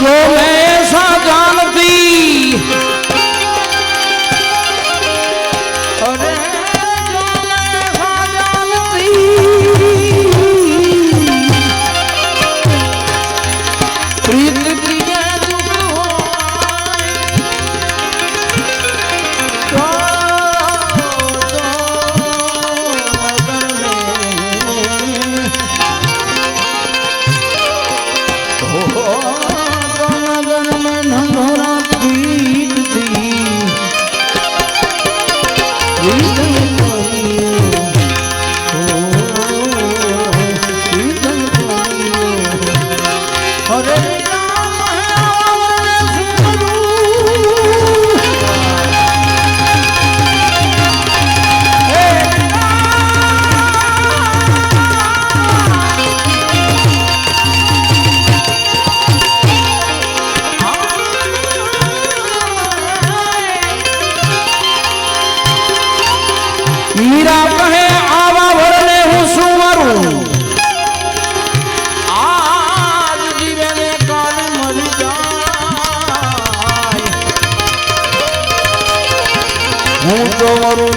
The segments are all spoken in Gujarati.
ਜੋ ਮੈਂ ਸਾ ਜਾਣਦੀ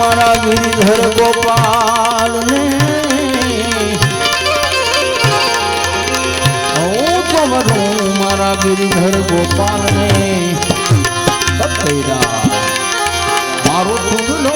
મારા ગિરિધર ગોપાલને. હું તમારું મારા ગિરિધર ગોપાલને. મારો ખુદલો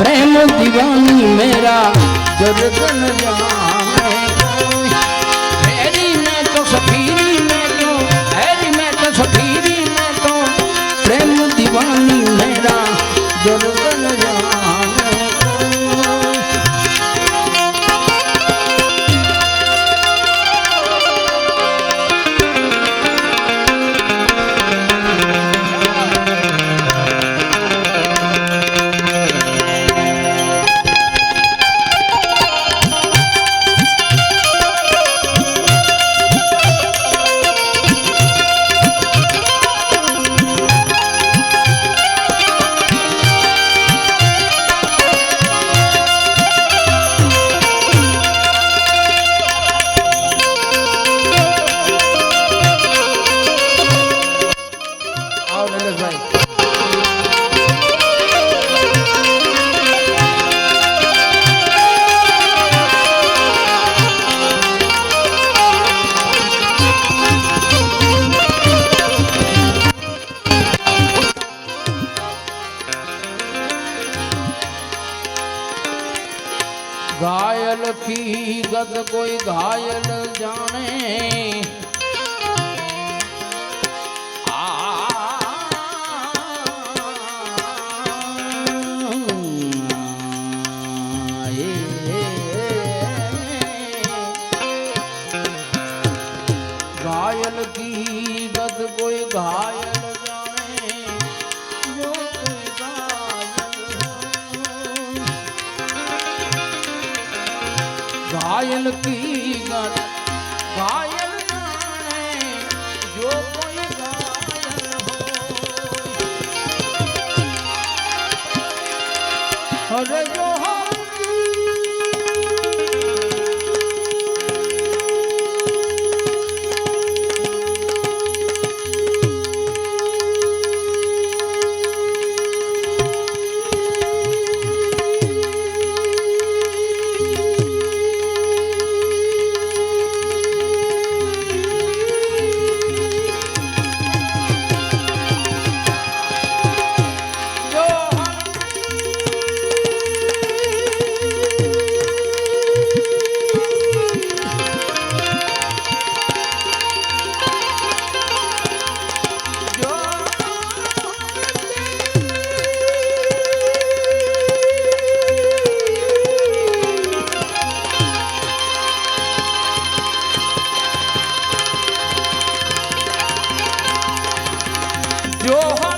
प्रेम दीवानी मेरा जो रतन जहां घायल की गद कोई घायल जाने। घायल की गद कोई घायल पायल की જો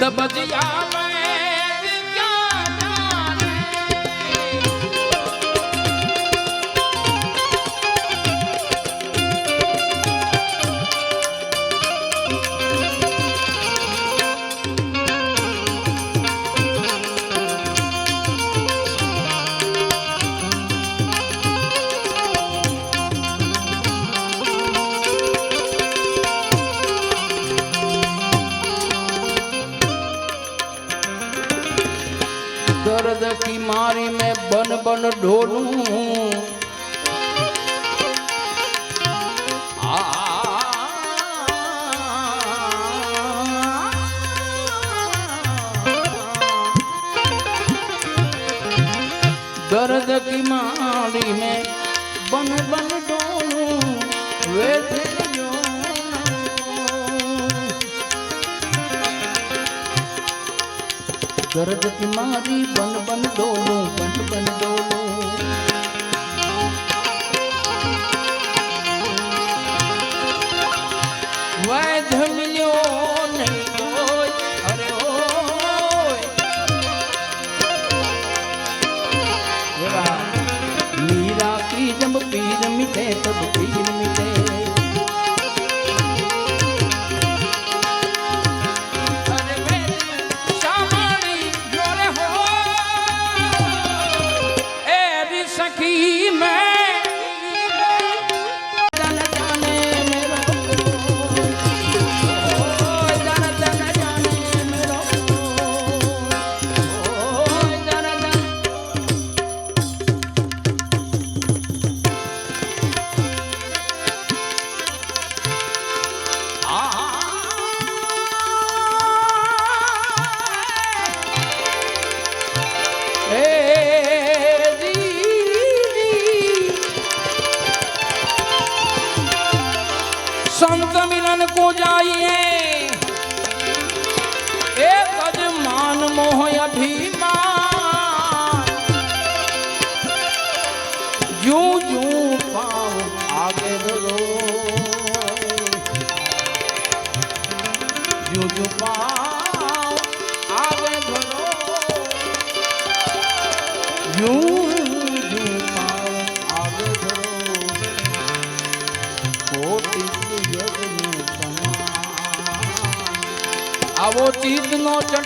દબજિયા મારી મેં બન બન ઢોલું દર્દ કી મારી મેં બન બન ઢોલું વેઠે જો દર્દ કી મારી બન બન ડોલું બન બન ડોલું વૈધ મિલ્યો નહીં કોઈ અરે ઓય એવા Isso aqui ચીતનો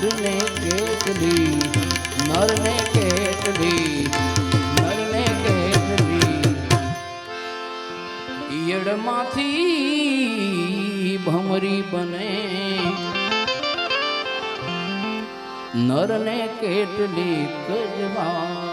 નરને કેટલી નરને કેટલી નરને કેટલી ઈયળમાંથી ભમરી બને. નરને કેટલી કજવા